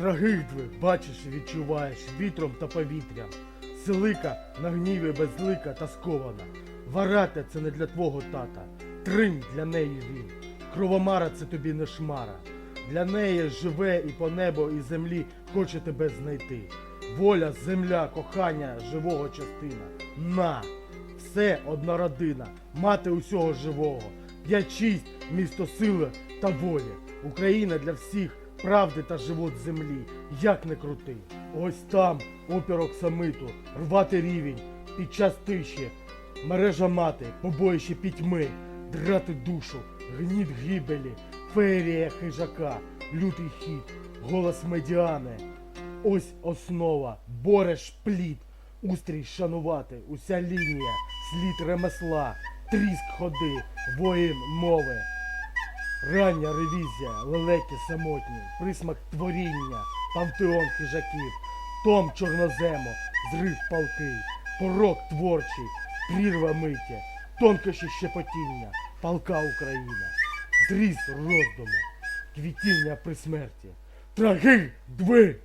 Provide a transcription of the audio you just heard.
Трагидви бачиш і відчуваєш вітром та повітрям. Селика на гніві безлика та скована. Варата це не для твого тата. Трим для неї він. Кровомара це тобі не шмара. Для неї живе і по небу, і землі хоче тебе знайти. Воля, земля, кохання живого частина. На! Все одна родина, мати усього живого. П'ять шість місто сили та волі. Україна для всіх правди та живот землі. Як не крути. Ось там опір оксамиту, рвати рівень під час тиші. Мережа мати, побоїще пітьми, драти душу, гніт гибелі, феєрія хижака, лютий хід, голос медіани. Ось основа, бореш плід, устрій шанувати, уся лінія, слід ремесла, тріск ходи, воїн мови. Рання ревізія, лелеки самотні, присмак творіння, пантеон хижаків, том чорноземо, зрив палки, порок творчий, прірва миття, тонкощі щепотіння, палка Україна, зріз роздуму, квітіння при смерті, траги дви.